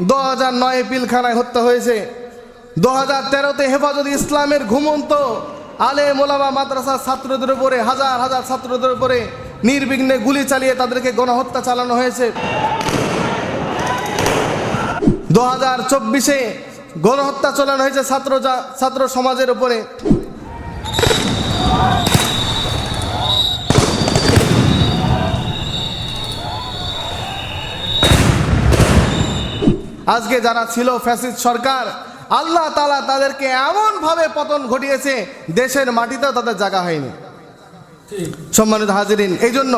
দু হাজার নয় পিলখানায় হত্যা হয়েছে। দু হাজার তেরোতে হেফাজত ইসলামের ঘুমন্ত আলে মোলামা মাদ্রাসার ছাত্রদের উপরে, হাজার হাজার ছাত্রদের উপরে নির্বিঘ্নে গুলি চালিয়ে তাদেরকে গণহত্যা চালানো হয়েছে। দু হাজার চব্বিশে গণহত্যা চালানো হয়েছে ছাত্র ছাত্র সমাজের উপরে। আজকে যারা ছিল ফ্যাসিস্ট সরকার আল্লাহ তালা তাদেরকে এমনভাবে পতন ঘটিয়েছে দেশের মাটিতেও তাদের জায়গা হয়নি। সম্মানিত হাজিরিন এই জন্য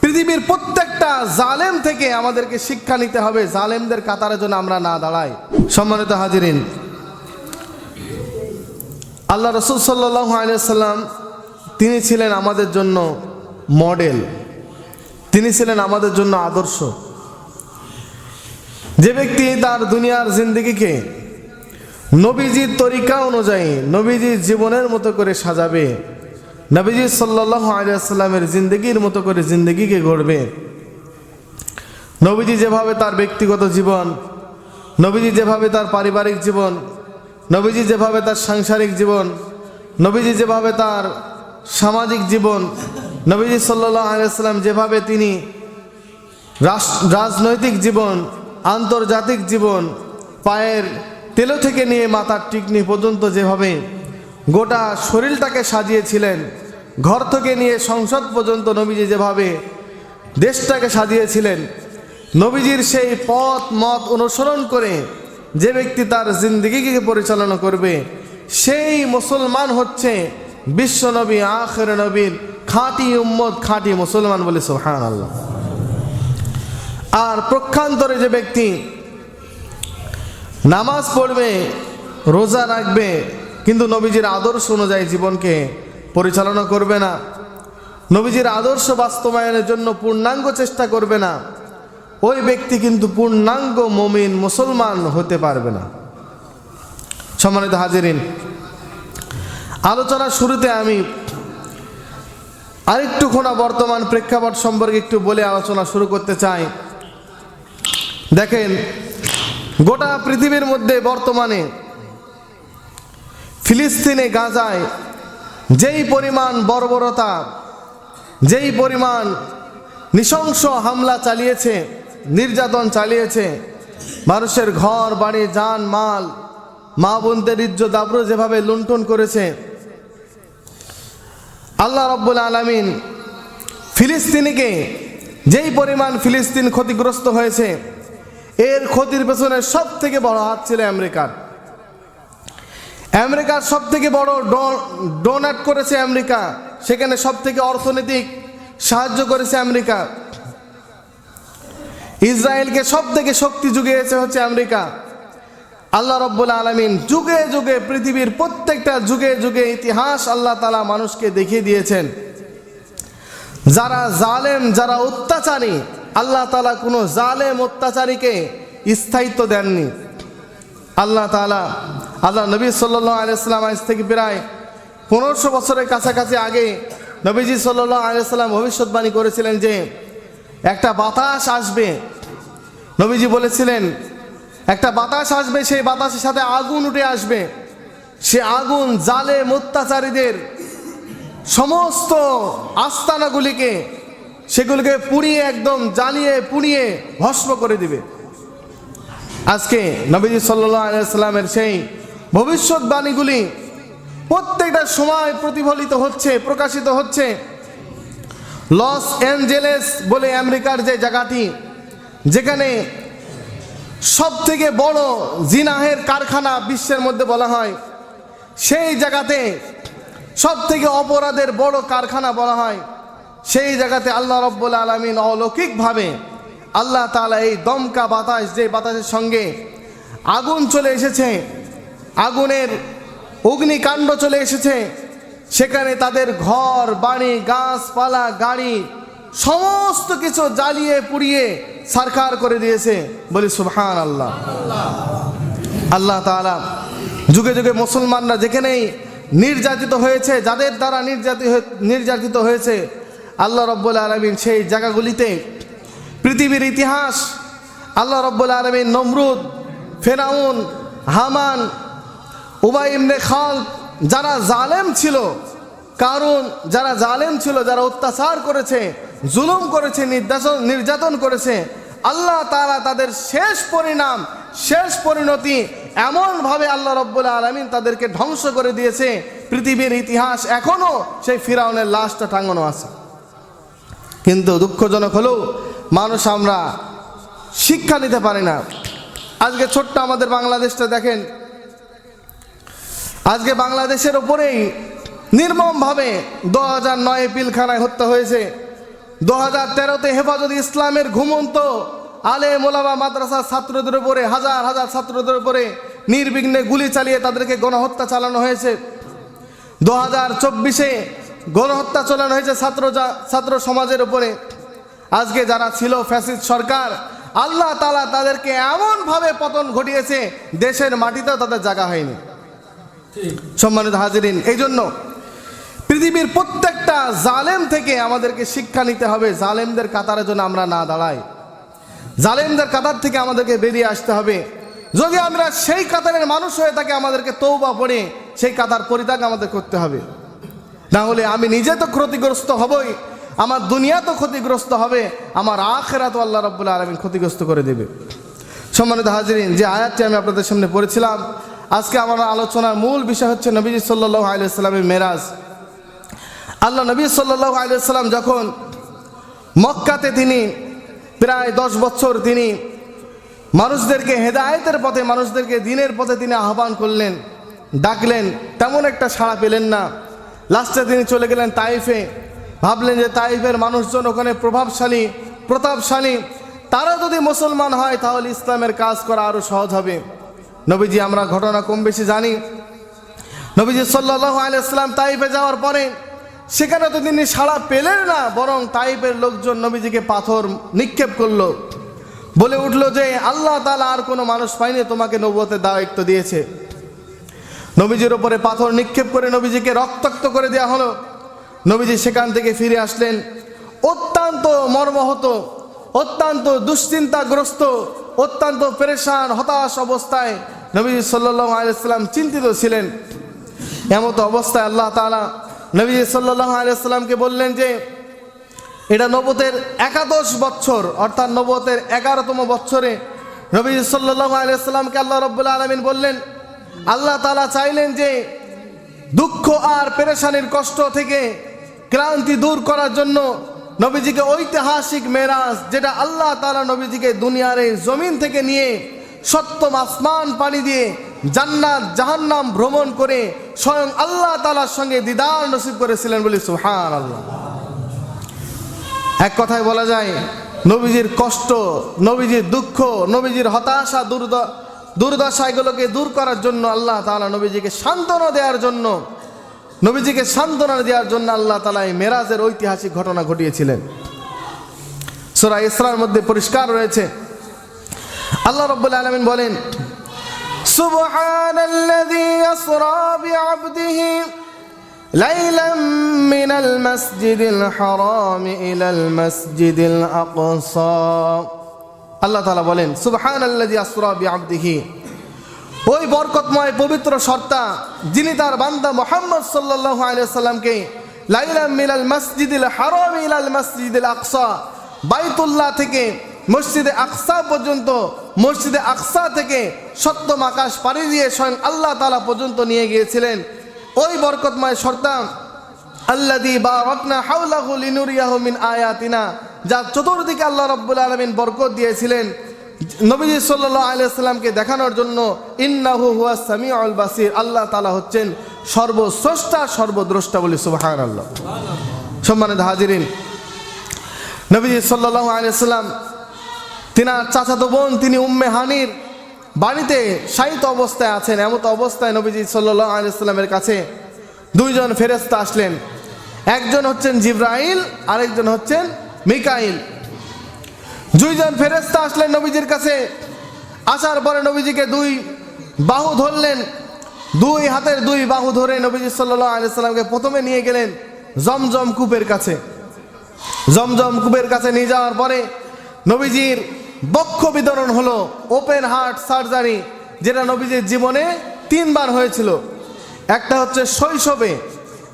পৃথিবীর প্রত্যেকটা জালেম থেকে আমাদেরকে শিক্ষা নিতে হবে জালেমদের কাতারের জন্য আমরা না দাঁড়াই। সম্মানিত হাজিরিন আল্লাহ রসুল সাল্লাহ আলিয়াল্লাম তিনি ছিলেন আমাদের জন্য মডেল তিনি ছিলেন আমাদের জন্য আদর্শ। যে ব্যক্তি তার দুনিয়ার জিন্দগিকে নবীজির তরিকা অনুযায়ী নবীজির জীবনের মতো করে সাজাবে, নবীজি সাল্লাহ আলিয়াল্লামের জিন্দগির মতো করে জিন্দগিকে গড়বে। নবীজি যেভাবে তার ব্যক্তিগত জীবন, নবীজি যেভাবে তার পারিবারিক জীবন, নবীজি যেভাবে তার সাংসারিক জীবন, নবীজি যেভাবে তার সামাজিক জীবন, নবীজি সাল্লাহ আলিয়াল্লাম যেভাবে তিনি রাজনৈতিক জীবন আন্তর্জাতিক জীবন পায়ের তেলো থেকে নিয়ে মাথার টিকনি পর্যন্ত যেভাবে গোটা শরীরটাকে সাজিয়েছিলেন, ঘর থেকে নিয়ে সংসদ পর্যন্ত নবীজি যেভাবে দেশটাকে সাজিয়েছিলেন, নবীজির সেই পথ, মত অনুসরণ করে যে ব্যক্তি তার জিন্দগিকে পরিচালনা করবে, সেই মুসলমান হচ্ছে বিশ্ব নবী, আখের নবীর খাঁটি উম্মত, খাঁটি মুসলমান বলে সোহান আল্লাহ আর প্রক্ষান্তরে যে ব্যক্তি নামাজ পড়বে, রোজা রাখবে, কিন্তু নবীজির আদর্শ অনুযায়ী জীবনকে পরিচালনা করবে না, নবীজির আদর্শ বাস্তবায়নের জন্য পূর্ণাঙ্গ চেষ্টা করবে না, ওই ব্যক্তি কিন্তু পূর্ণাঙ্গ মমিন, মুসলমান হতে পারবে না। সম্মানিত হাজিরিন, আলোচনার শুরুতে আমি আরেকটু খোনা বর্তমান প্রেক্ষাপট সম্পর্কে একটু বলে আলোচনা শুরু করতে চাই। দেখেন, গোটা পৃথিবীর মধ্যে বর্তমানে ফিলিস্তিনে, গাজায় যেই পরিমাণ বর্বরতা, যেই পরিমাণ নৃশংস হামলা চালিয়েছে, নির্যাতন চালিয়েছে, মানুষের ঘর, বাড়ি, যান, মাল, মা বোনদের ইজ্জত আব্রু যেভাবে লুণ্ঠন করেছে, আল্লাহ রব্বুল আলমিন ফিলিস্তিনিকে যেই পরিমাণ ফিলিস্তিন ক্ষতিগ্রস্ত হয়েছে এর ক্ষতির পেছনে সব থেকে বড় হাত ছিল আমেরিকার। আমেরিকার সব থেকে বড় ডোনেট করেছে আমেরিকা। সেখানে সব থেকে অর্থনৈতিক সাহায্য করেছে আমেরিকা। ইসরায়েলকে সব থেকে শক্তি যুগিয়েছে হচ্ছে আমেরিকা। আল্লাহ রব্বুল আলমিন যুগে যুগে পৃথিবীর প্রত্যেকটা যুগে যুগে ইতিহাস আল্লাহ তালা মানুষকে দেখিয়ে দিয়েছেন। যারা জালেম, যারা অত্যাচারী আল্লাহ তালা কোনো জালেম অত্যাচারীকে স্থায়িত্ব দেননি। আল্লাহ তালা আল্লাহ নবী সাল্লাহ আলিয়াল্লাম আজ থেকে প্রায় পনেরোশো বছরের কাছাকাছি আগে নবীজি সাল্লাহ আলিয়াল্লাম ভবিষ্যৎবাণী করেছিলেন যে একটা বাতাস আসবে। নবীজি বলেছিলেন, একটা বাতাস আসবে, সেই বাতাসের সাথে আগুন উঠে আসবে। সে আগুন জালে অত্যাচারীদের সমস্ত আস্তানাগুলিকে সেগুলিকে পুড়িয়ে একদম জ্বালিয়ে, পুড়িয়ে ভস্ম করে দিবে। আজকে নবীজি সাল্লামের সেই ভবিষ্যৎবাণীগুলি প্রত্যেকটা সময় প্রতিফলিত হচ্ছে, প্রকাশিত হচ্ছে। লস অ্যাঞ্জেলেস বলে আমেরিকার যে জায়গাটি, যেখানে সব থেকে বড় জিনাহের কারখানা বিশ্বের মধ্যে বলা হয়, সেই জায়গাতে সব থেকে অপরাধের বড় কারখানা বলা হয়। সেই জায়গাতে আল্লাহ রব্বুল আলমিন অলৌকিকভাবে আল্লাহ তালা এই দমকা বাতাস, যে বাতাসের সঙ্গে আগুন চলে এসেছে, আগুনের অগ্নিকাণ্ড চলে এসেছে, সেখানে তাদের ঘর, বাড়ি, গাছপালা, গাড়ি সমস্ত কিছু জ্বালিয়ে পুড়িয়ে সারকার করে দিয়েছে। বলি সুবহান আল্লাহ আল্লাহ তাআলা যুগে যুগে মুসলমানরা যেখানেই নির্যাতিত হয়েছে, যাদের দ্বারা নির্যাতিত নির্যাতিত হয়েছে আল্লাহ রব্বুল আলমিন সেই জায়গাগুলিতে পৃথিবীর ইতিহাস, আল্লাহ রব্বুল আলমিন নমরুদ, ফেরাউন, হামান, উবাই ইমনে খাল যারা জালেম ছিল কারণ যারা জালেম ছিল, যারা অত্যাচার করেছে, জুলুম করেছে, নির্যাতন নির্যাতন করেছে, আল্লাহ তারা তাদের শেষ পরিণাম, শেষ পরিণতি এমনভাবে আল্লাহ রব্বুল আলমিন তাদেরকে ধ্বংস করে দিয়েছে। পৃথিবীর ইতিহাস এখনও সেই ফিরাউনের লাশটা টাঙানো আছে। কিন্তু দুঃখজনক হলেও মানুষ আমরা শিক্ষা নিতে পারি না। আজকে ছোট্ট আমাদের বাংলাদেশটা দেখেন। আজকে বাংলাদেশের ওপরেই নির্মমভাবে দু হাজার নয় পিলখানায় হত্যা হয়েছে। দু হাজার তেরোতে হেফাজত ইসলামের ঘুমন্ত আলে মোলামা মাদ্রাসার ছাত্রদের উপরে, হাজার হাজার ছাত্রদের উপরে নির্বিঘ্নে গুলি চালিয়ে তাদেরকে গণহত্যা চালানো হয়েছে। দু হাজার চব্বিশে গণহত্যা চালানো হয়েছে ছাত্র ছাত্র সমাজের উপরে। আজকে যারা ছিল ফ্যাসিস্ট সরকার, আল্লাহ তালা তাদেরকে এমনভাবে পতন ঘটিয়েছে, দেশের মাটিতেও তাদের জায়গা হয়নি। সম্মানিত হাজিরিন এই জন্য পৃথিবীর প্রত্যেকটা জালেম থেকে আমাদেরকে শিক্ষা নিতে হবে, জালেমদের কাতারের জন্য আমরা না দাঁড়াই। জালেমদের কাতার থেকে আমাদেরকে বেরিয়ে আসতে হবে। যদি আমরা সেই কাতারের মানুষ হয়ে থাকি আমাদেরকে তৌবা পড়ে, সেই কাতার পরিত্যাগ আমাদের করতে হবে। না হলে আমি নিজে তো ক্ষতিগ্রস্ত হবই, আমার দুনিয়া তো ক্ষতিগ্রস্ত হবে, আমার আখেরাত আল্লাহ রব্বুল আলমিন ক্ষতিগ্রস্ত করে দেবে। সম্মানিত হাজিরিন, যে আয়াতটি আমি আপনাদের সামনে পড়েছিলাম, আজকে আমার আলোচনার মূল বিষয় হচ্ছে নবীজি সাল্লাহ আলিয়াল্লামের মেরাজ। আল্লাহ নবী সাল্লাহ আলিয়াল্লাম যখন মক্কাতে তিনি প্রায় দশ বছর তিনি মানুষদেরকে হেদায়েতের পথে, মানুষদেরকে দিনের পথে তিনি আহ্বান করলেন, ডাকলেন, তেমন একটা সাড়া পেলেন না। লাস্টে তিনি চলে গেলেন তাইফে। ভাবলেন যে তাইফের মানুষজন ওখানে প্রভাবশালী, প্রতাপশালী। তারা যদি মুসলমান হয়, তাহলে ইসলামের কাজ করা আরও সহজ হবে। নবীজি, আমরা ঘটনা কম বেশি জানি। নবীজি সাল্লাহ আলাইসলাম তাইফে যাওয়ার পরে, সেখানে তো তিনি সাড়া পেলেন না, বরং তাইফের লোকজন নবীজিকে পাথর নিক্ষেপ করল। বলে উঠল যে, আল্লাহ তালা আর কোনো মানুষ পায়নি, তোমাকে নবুয়তের দায়িত্ব দিয়েছে। নবীজির ওপরে পাথর নিক্ষেপ করে নবীজিকে রক্তাক্ত করে দেওয়া হলো। নবীজি সেখান থেকে ফিরে আসলেন। অত্যন্ত মর্মহত, অত্যন্ত দুশ্চিন্তাগ্রস্ত, অত্যন্ত পেরেশান, হতাশ অবস্থায় নবীজি সাল্লাহ আলাইসাল্লাম চিন্তিত ছিলেন। এমতো অবস্থায় আল্লাহ তালা নবীজি সাল্লাহ আলাইসাল্লামকে বললেন যে, এটা নবতের একাদশ বছর অর্থাৎ নবতের এগারোতম বছরে নবী সাল্লাহ আলাইসাল্লামকে আল্লাহ রব্বুল্লা আলমিন বললেন আল্লাহ তালা চাইলেন যে দুঃখ আর পেরেশানির কষ্ট থেকে ক্লান্তি দূর করার জন্য নবীজিকে ঐতিহাসিক মেরাজ, যেটা আল্লাহ তালা নবীজিকে দুনিয়ার এই জমিন থেকে নিয়ে সপ্তম আসমান পানি দিয়ে জান্নাত, জাহান্নাম ভ্রমণ করে স্বয়ং আল্লাহ তালার সঙ্গে দিদার নসিব করেছিলেন বলি সুহান আল্লাহ এক কথায় বলা যায়, নবীজির কষ্ট, নবীজির দুঃখ, নবীজির হতাশা, দুর্দ এগুলোকে দূর করার জন্য আল্লাহ তালা নবীজিকে সান্ত্বনা দেওয়ার জন্য নবীজিকে সান্ত্বনা দেওয়ার জন্য আল্লাহ তালা এই মেরাজের ঐতিহাসিক ঘটনা ঘটিয়েছিলেন সোরা ইসরার মধ্যে পরিষ্কার রয়েছে আল্লাহ রব্বুল আলমিন বলেন سبحان الذي يسرى بعبده ليلا من المسجد الحرام إلى المسجد الأقصى আল্লাহ তালা বলেন সুবহান আল্লাজি আসরা বিআবদিহি। ওই বরকতময় পবিত্র সর্তা যিনি তার বান্দা মোহাম্মদ সাল্লাল্লাহু আলাইহি সাল্লামকে লাইলাম মিনাল মসজিদিল হারাম ইলাল মসজিদিল আকসা, বাইতুল্লাহ থেকে মসজিদে আকসা পর্যন্ত, মসজিদে আকসা থেকে সপ্তম আকাশ পাড়ি দিয়ে স্বয়ং আল্লাহ তালা পর্যন্ত নিয়ে গিয়েছিলেন। ওই বরকতময় সর্তা আল্লাদি বা রকনা হাউলাহু লিনুরিয়াহু মিন আয়াতিনা। যা চতুর্দিকে আল্লাহ রব্বুল আলমিন বরকত দিয়েছিলেন। নবীজি সাল্লাহ আলিয়াল্লামকে দেখানোর জন্য ইন্নাহু হুয়া সামি আল বাসির, আল্লাহ তালা হচ্ছেন সর্বস্রষ্টা, সর্বদ্রষ্টা বলি সুবাহান আল্লাহ সম্মানিত হাজিরিন, নবীজি সাল্লাহ আলিয়াল্লাম তিনার চাচাতো বোন, তিনি উম্মে হানির বাড়িতে শায়িত অবস্থায় আছেন। এমত অবস্থায় নবীজি সাল্লাহ আলিয়াল্লামের কাছে দুইজন ফেরেস্তা আসলেন। একজন হচ্ছেন জিব্রাইল, আরেকজন হচ্ছেন মিকাইল। দুইজন ফেরেস্তা আসলেন নবীজির কাছে। আসার পরে নবীজিকে দুই বাহু ধরলেন। দুই হাতের দুই বাহু ধরে নবীজি সাল্লাহ আলিয়াল্লামকে প্রথমে নিয়ে গেলেন জমজম কূপের কাছে। জমজম কূপের কাছে নিয়ে যাওয়ার পরে নবীজির বক্ষ বিতরণ হলো, ওপেন হার্ট সার্জারি, যেটা নবীজির জীবনে তিনবার হয়েছিল। একটা হচ্ছে শৈশবে,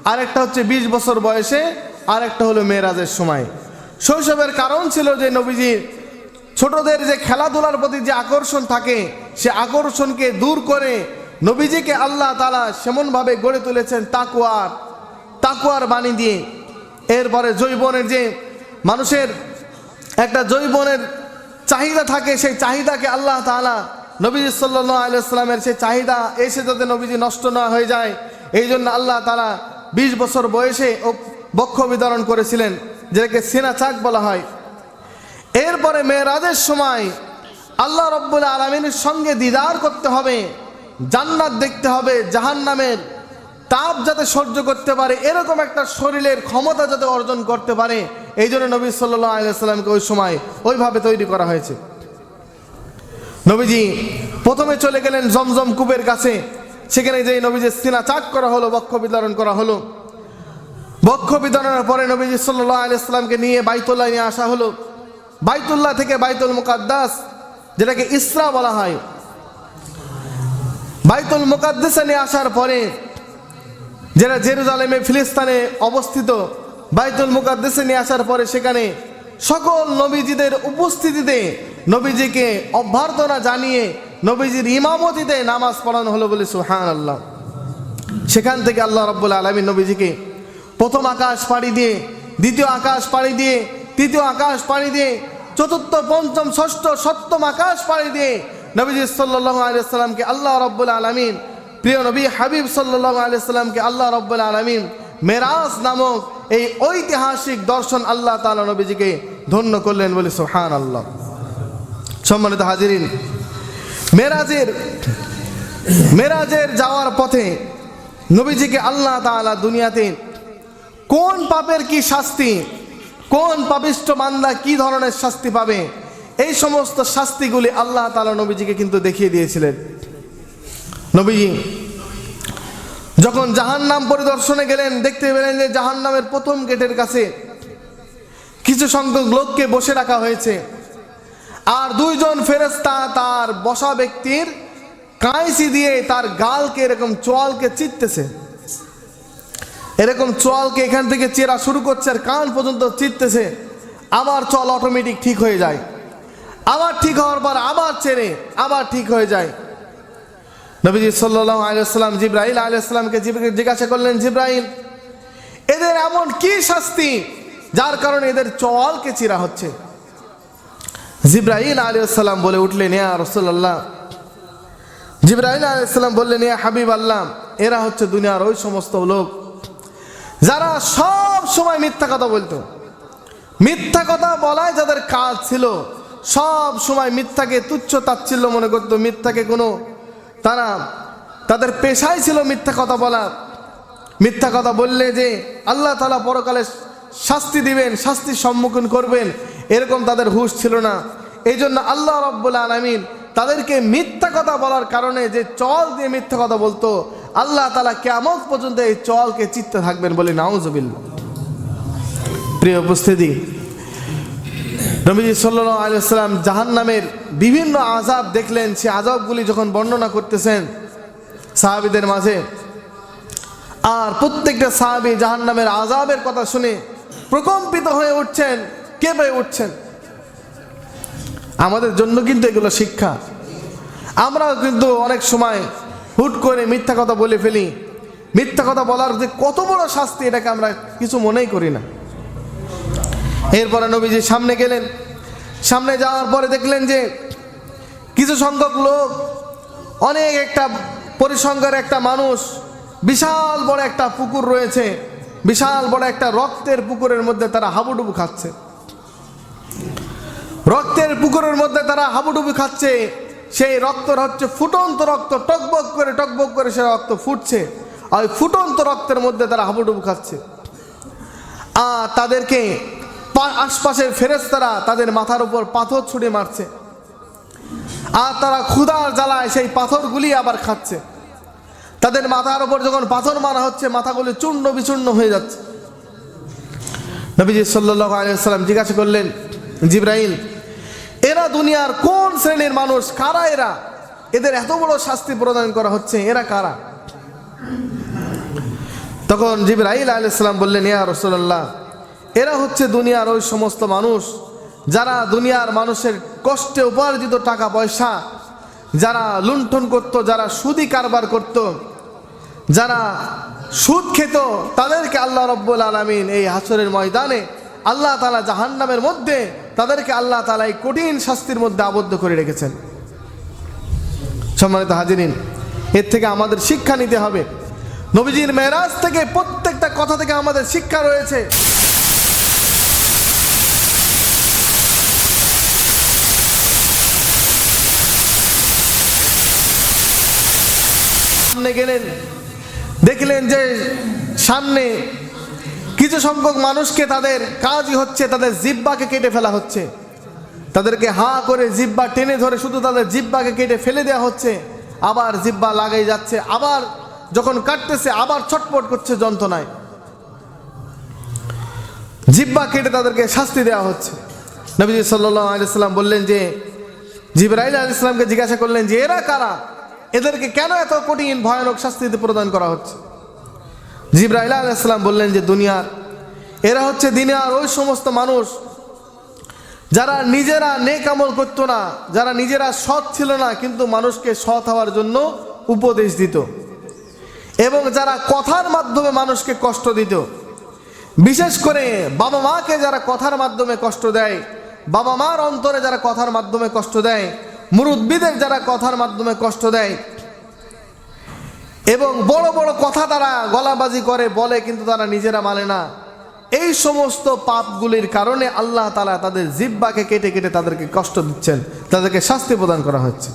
আরেকটা হচ্ছে বিশ বছর বয়সে, আরেকটা হলো মেয়েরাজের সময়। শৈশবের কারণ ছিল যে নবীজি ছোটদের যে খেলাধুলার প্রতি যে আকর্ষণ থাকে, সে আকর্ষণকে দূর করে নবীজিকে আল্লাহ তালা সেমনভাবে গড়ে তুলেছেন তাকুয়ার তাকুয়ার বাণী দিয়ে। এরপরে জৈবনের যে মানুষের একটা জৈবনের চাহিদা থাকে, সেই চাহিদাকে আল্লাহ তাআলা নবীজি সাল্লাহ আলাইসাল্লামের সেই চাহিদা এসে যাতে নবীজি নষ্ট না হয়ে যায় এই জন্য আল্লাহ তাআলা বিশ বছর বয়সে ও বক্ষ বিতরণ করেছিলেন। যেটাকে সেনা চাক বলা হয়। এরপরে মেয়েরাজের সময় আল্লাহ রব্বুল আলমিনের সঙ্গে দিদার করতে হবে, জান্নাত দেখতে হবে, জাহান্নামের তাপ যাতে সহ্য করতে পারে, এরকম একটা শরীরের ক্ষমতা যাতে অর্জন করতে পারে, এই জন্য নবী সাল্লাহ আলাইসাল্লামকে ওই সময় ওইভাবে তৈরি করা হয়েছে। নবীজি প্রথমে চলে গেলেন জমজম কূপের কাছে, সেখানে যে নবীজির সিনা চাক করা হলো, বক্ষ বিতরণ করা হলো। বক্ষ বিতরণের পরে নবীজি সাল্লাহ আলাইসাল্লামকে নিয়ে বাইতুল্লাহ নিয়ে আসা হলো। বাইতুল্লাহ থেকে বাইতুল মুকাদ্দাস, যেটাকে ইসরা বলা হয়। বাইতুল মুকাদ্দাসে নিয়ে আসার পরে যেটা জেরুজালেমে, ফিলিস্তানে অবস্থিত, বাইতুল মুকাদ্দাসে নিয়ে আসার পরে সেখানে সকল নবীজিদের উপস্থিতিতে নবীজিকে অভ্যর্থনা জানিয়ে নবীজির ইমামতিতে নামাজ পড়ানো হলো বলে সুহান আল্লাহ সেখান থেকে আল্লাহ রব্বুল আলমী নবীজিকে প্রথম আকাশ পাড়ি দিয়ে, দ্বিতীয় আকাশ পাড়ি দিয়ে, তৃতীয় আকাশ পাড়ি দিয়ে, চতুর্থ, পঞ্চম, ষষ্ঠ, সপ্তম আকাশ পাড়ি দিয়ে নবীজি সাল্লাহ আলিয়াল্লামকে আল্লাহ রব্বুল আলমিন, প্রিয় নবী হাবিব সাল্লাহ আলিয়াল্লামকে আল্লাহ রব্বুল আলমিন মেরাজ নামক এই ঐতিহাসিক দর্শন আল্লাহ তালা নবীজিকে ধন্য করলেন বলে সোহান আল্লাহ সম্মানিত হাজিরিন, মেরাজের মেরাজের যাওয়ার পথে নবীজিকে আল্লাহ তাআলা দুনিয়াতে কোন পাপের কি শাস্তি? কোন পাপিষ্ট বান্দা কি ধরনের শাস্তি পাবে? এই সমস্ত শাস্তিগুলি আল্লাহ তাআলা নবীজিকে কিন্তু দেখিয়ে দিয়েছিলেন। নবীজি, যখন জাহান্নাম পরিদর্শনে গেলেন, দেখতে পেলেন যে জাহান্নামের প্রথম গেটের কাছে কিছু সংখ্যক লোককে বসে রাখা হয়েছে। আর দুইজন ফেরেস্তা তার বসা ব্যক্তির কাঁইসি দিয়ে তার গালকে এরকম চোয়ালকে চিততেছে। এরকম চলকে এখান থেকে চেরা শুরু করছে আর কান পর্যন্ত চিততেছে আবার চল অটোমেটিক ঠিক হয়ে যায়। আবার ঠিক হওয়ার পর আবার চেরে আবার ঠিক হয়ে যায়। নবীজি সাল্লাহ আলিয়াল্লাম জিব্রাহিল আলিয়াল্লামকে জিজ্ঞাসা করলেন জিব্রাহিল এদের এমন কি শাস্তি যার কারণে এদের চলকে চিরা হচ্ছে? জিব্রাহিল আলিয়াল্লাম বলে উঠলেন, ইয়া রসল্লাহ জিব্রাহিল আলাইসাল্লাম বললেন, ইয়া হাবিব আল্লাহ এরা হচ্ছে দুনিয়ার ওই সমস্ত লোক যারা সব সময় মিথ্যা কথা বলতো। মিথ্যা কথা বলায় যাদের কাজ ছিল, সব সময় মিথ্যাকে তুচ্ছ তাচ্ছিল্য মনে করতো। মিথ্যাকে কোনো, তারা, তাদের পেশাই ছিল মিথ্যা কথা বলা। মিথ্যা কথা বললে যে আল্লাহ তালা পরকালে শাস্তি দিবেন, শাস্তির সম্মুখীন করবেন, এরকম তাদের হুশ ছিল না। এই জন্য আল্লাহ রব্বুল আলমিন তাদেরকে মিথ্যা কথা বলার কারণে যে চল দিয়ে মিথ্যা কথা বলতো আল্লাহ তালা কেমন পর্যন্ত এই চলকে চিত্তে থাকবেন বলে নাউজবিল্লা প্রিয় উপস্থিতি, নবীজি সাল্লাহ আলিয়াল্লাম জাহান নামের বিভিন্ন আজাব দেখলেন, সে আজাবগুলি যখন বর্ণনা করতেছেন সাহাবিদের মাঝে, আর প্রত্যেকটা সাহাবি জাহান নামের আজাবের কথা শুনে প্রকম্পিত হয়ে উঠছেন, কে কেঁপে উঠছেন? আমাদের জন্য কিন্তু এগুলো শিক্ষা। আমরাও কিন্তু অনেক সময় হুট করে মিথ্যা কথা বলে ফেলি। মিথ্যা কথা বলার যে কত বড় শাস্তি এটাকে আমরা কিছু মনেই করি না। এরপরে নবীজি সামনে গেলেন। সামনে যাওয়ার পরে দেখলেন যে কিছু সংখ্যক লোক, অনেক একটা পরিসংখ্যার একটা মানুষ, বিশাল বড় একটা পুকুর রয়েছে, বিশাল বড় একটা রক্তের পুকুরের মধ্যে তারা হাবুডুবু খাচ্ছে। রক্তের পুকুরের মধ্যে তারা হাবুডুবু খাচ্ছে। সেই রক্ত হচ্ছে ফুটন্ত রক্ত, টকবক করে টকবক করে সে রক্ত ফুটছে। আর ফুটন্ত রক্তের মধ্যে তারা হাবুডুবু খাচ্ছে। আর তাদেরকে আশপাশের ফেরেস্তারা তাদের মাথার উপর পাথর ছুঁড়ে মারছে। আর তারা ক্ষুধার জ্বালায় সেই পাথরগুলি আবার খাচ্ছে। তাদের মাথার উপর যখন পাথর মারা হচ্ছে, মাথাগুলি চূর্ণ বিচূর্ণ হয়ে যাচ্ছে। নবীজি সাল্লাহ আলিয়াল্লাম জিজ্ঞাসা করলেন জিব্রাহিম এরা দুনিয়ার কোন শ্রেণির মানুষ? কারা এরা? এদের এত বড় শাস্তি প্রদান করা হচ্ছে, এরা কারা? তখন জিবরাইল আলাইসালাম বললেন, ইয়া রসুল্লাহ এরা হচ্ছে দুনিয়ার ওই সমস্ত মানুষ যারা দুনিয়ার মানুষের কষ্টে উপার্জিত টাকা পয়সা, যারা লুণ্ঠন করত, যারা সুদি কারবার করত, যারা সুদ খেত, তাদেরকে আল্লাহ রব্বুল আলমিন এই হাসরের ময়দানে আল্লাহ তালা জাহান্নামের মধ্যে তাদেরকে আল্লাহ তালা এই কঠিন শাস্তির মধ্যে আবদ্ধ করে রেখেছেন। সম্মানিত হাজিরিন, এর থেকে আমাদের শিক্ষা নিতে হবে। নবীজির মেরাজ থেকে প্রত্যেকটা কথা থেকে আমাদের শিক্ষা রয়েছে। সামনে গেলেন, দেখলেন যে সামনে কিছু সংখ্যক মানুষকে তাদের কাজই হচ্ছে, তাদের জিব্বাকে কেটে ফেলা হচ্ছে। তাদেরকে হা করে জিব্বা টেনে ধরে শুধু তাদের জিব্বাকে কেটে ফেলে দেওয়া হচ্ছে। আবার জিব্বা লাগাই যাচ্ছে, আবার যখন কাটতেছে, আবার ছটপট করছে যন্ত্রণায়। জিব্বা কেটে তাদেরকে শাস্তি দেওয়া হচ্ছে। নবীজি সাল্লাহ আলিয়াল্লাম বললেন যে, জিবরাইল ইসলামকে জিজ্ঞাসা করলেন যে, এরা কারা? এদেরকে কেন এত কঠিন, ভয়ানক শাস্তিতে প্রদান করা হচ্ছে? জিব্রাইল আলী ইসলাম বললেন যে দুনিয়ার এরা হচ্ছে দিনের ওই সমস্ত মানুষ যারা নিজেরা নেক আমল করতো না, যারা নিজেরা সৎ ছিল না, কিন্তু মানুষকে সৎ হওয়ার জন্য উপদেশ দিত এবং যারা কথার মাধ্যমে মানুষকে কষ্ট দিত। বিশেষ করে বাবা মাকে যারা কথার মাধ্যমে কষ্ট দেয়, বাবা মার অন্তরে যারা কথার মাধ্যমে কষ্ট দেয়, মুরব্বীদের যারা কথার মাধ্যমে কষ্ট দেয় এবং বড় বড় কথা তারা গলাবাজি করে, বলে, কিন্তু তারা নিজেরা মানে না। এই সমস্ত পাপগুলির কারণে আল্লাহ তালা তাদের জিব্বাকে কেটে কেটে তাদেরকে কষ্ট দিচ্ছেন, তাদেরকে শাস্তি প্রদান করা হচ্ছে।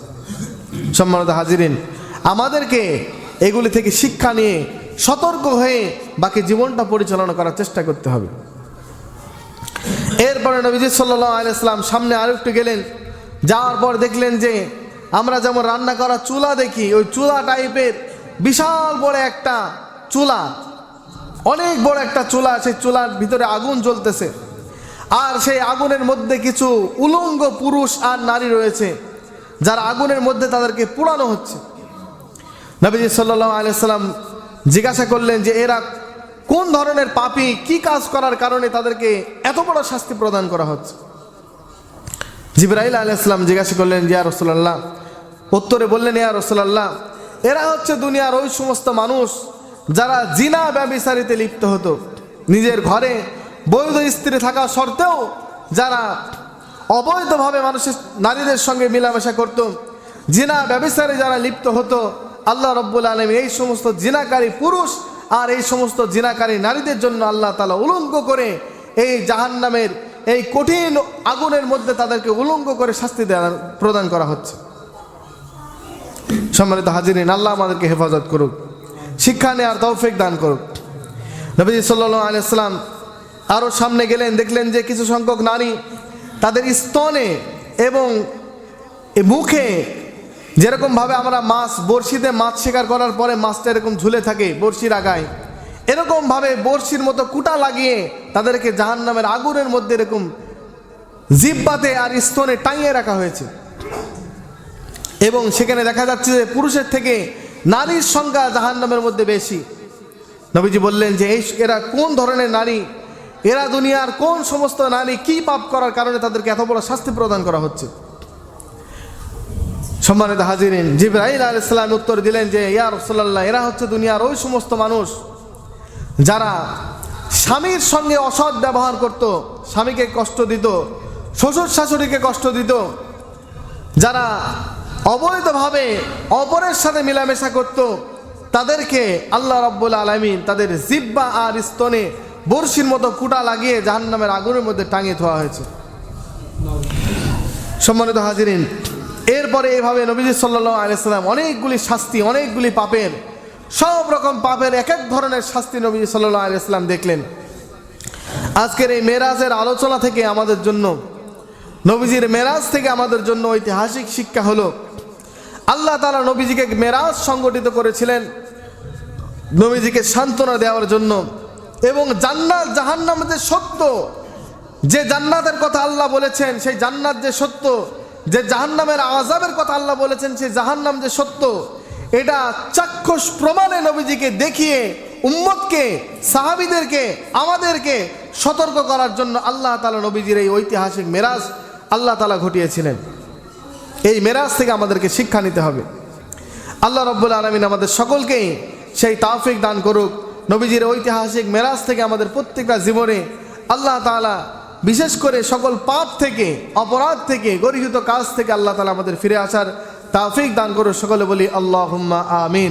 সম্মানিত হাজিরিন, আমাদেরকে এগুলি থেকে শিক্ষা নিয়ে সতর্ক হয়ে বাকি জীবনটা পরিচালনা করার চেষ্টা করতে হবে। এরপরে নবীজি সাল্লাহ আলাইসলাম সামনে আরও একটু গেলেন, যাওয়ার পর দেখলেন যে আমরা যেমন রান্না করা চুলা দেখি, ওই চুলা টাইপের বিশাল বড় একটা চুলা, অনেক বড় একটা চুলা, সেই চুলার ভিতরে আগুন জ্বলতেছে। আর সেই আগুনের মধ্যে কিছু উলঙ্গ পুরুষ আর নারী রয়েছে, যারা আগুনের মধ্যে তাদেরকে পোড়ানো হচ্ছে। নবীজি সাল্লাহ আলাইসাল্লাম জিজ্ঞাসা করলেন যে, এরা কোন ধরনের পাপি কি কাজ করার কারণে তাদেরকে এত বড় শাস্তি প্রদান করা হচ্ছে? জিবরাইল আলাইসাল্লাম জিজ্ঞাসা করলেন, ইয়া রসুল্লাহ উত্তরে বললেন, ইয়া রসুল্লাহ এরা হচ্ছে দুনিয়ার ওই সমস্ত মানুষ যারা জিনা ব্যবিচারিতে লিপ্ত হতো। নিজের ঘরে বৈধ স্ত্রী থাকা সত্ত্বেও যারা অবৈধভাবে মানুষের নারীদের সঙ্গে মেলামেশা করত, জিনা ব্যবিচারে যারা লিপ্ত হতো, আল্লাহ রব্বুল আলম এই সমস্ত জিনাকারী পুরুষ আর এই সমস্ত জিনাকারী নারীদের জন্য আল্লাহ তালা উলঙ্গ করে এই জাহান্নামের, এই কঠিন আগুনের মধ্যে তাদেরকে উলঙ্গ করে শাস্তি দেওয়া প্রদান করা হচ্ছে। সম্মানিত হাজিরিন, আল্লাহ আমাদেরকে হেফাজত করুক, শিক্ষা নেওয়ার তৌফিক দান করুক। নবীজি সাল্লাহ আলাইসাল্লাম আরও সামনে গেলেন, দেখলেন যে কিছু সংখ্যক নারী তাদের স্তনে এবং মুখে যেরকমভাবে আমরা মাছ, বড়শিতে মাছ শিকার করার পরে মাছটা এরকম ঝুলে থাকে বড়শির আগায়, এরকমভাবে বড়শির মতো কুটা লাগিয়ে তাদেরকে জাহান নামের আগুনের মধ্যে এরকম জিব্বাতে আর স্তনে টাঙিয়ে রাখা হয়েছে। এবং সেখানে দেখা যাচ্ছে যে পুরুষের থেকে নারীর সংখ্যা জাহান নামের মধ্যে বেশি। নবীজি বললেন যে, এই এরা কোন ধরনের নারী? এরা দুনিয়ার কোন সমস্ত নারী কি পাপ করার কারণে তাদেরকে এত বড় শাস্তি প্রদান করা হচ্ছে? সম্মানিত হাজিরিন জিব্রাহিল আল ইসলাম উত্তর দিলেন যে, ইয়া রসল্লাহ এরা হচ্ছে দুনিয়ার ওই সমস্ত মানুষ যারা স্বামীর সঙ্গে অসৎ ব্যবহার করত, স্বামীকে কষ্ট দিত, শ্বশুর শাশুড়িকে কষ্ট দিত, যারা অবৈধভাবে অপরের সাথে মেলামেশা করত, তাদেরকে আল্লাহ রব্বুল আলমিন তাদের জিব্বা আর স্তনে বর্ষির মতো কুটা লাগিয়ে জাহান্নামের আগুনের মধ্যে টাঙিয়ে ধোয়া হয়েছে। সম্মানিত হাজিরিন, এরপরে এভাবে নবীজি সাল্লাহ আলাইসাল্লাম অনেকগুলি শাস্তি, অনেকগুলি পাপের, সব রকম পাপের এক এক ধরনের শাস্তি নবীজি সাল্লাহ আলাইসাল্লাম দেখলেন। আজকের এই মেরাজের আলোচনা থেকে আমাদের জন্য, নবীজির মেরাজ থেকে আমাদের জন্য ঐতিহাসিক শিক্ষা হলো আল্লাহ তালা নবীজিকে মেরাজ সংগঠিত করেছিলেন। নবীজিকে সান্ত্বনা দেওয়ার জন্য। এবং জান্নাত জাহান্নাম যে সত্য, যে জান্নাতের কথা আল্লাহ বলেছেন, সেই জান্নাত যে সত্য, যে জাহান্নামের আজাবের কথা আল্লাহ বলেছেন, সেই জাহান্নাম যে সত্য, এটা চাক্ষুষ প্রমাণে নবীজিকে দেখিয়ে উম্মতকে, সাহাবিদেরকে, আমাদেরকে সতর্ক করার জন্য আল্লাহ তালা নবীজির এই ঐতিহাসিক মেরাজ আল্লাহ তালা ঘটিয়েছিলেন। এই মেরাজ থেকে আমাদেরকে শিক্ষা নিতে হবে। আল্লাহ রব্বুল আলমিন আমাদের সকলকেই সেই তাফিক দান করুক। নবীজির ঐতিহাসিক মেরাজ থেকে আমাদের প্রত্যেকটা জীবনে আল্লাহ তালা বিশেষ করে সকল পাপ থেকে, অপরাধ থেকে, গরিহিত কাজ থেকে আল্লাহ তালা আমাদের ফিরে আসার তাফিক দান করুক। সকলে বলি আল্লাহ আমিন।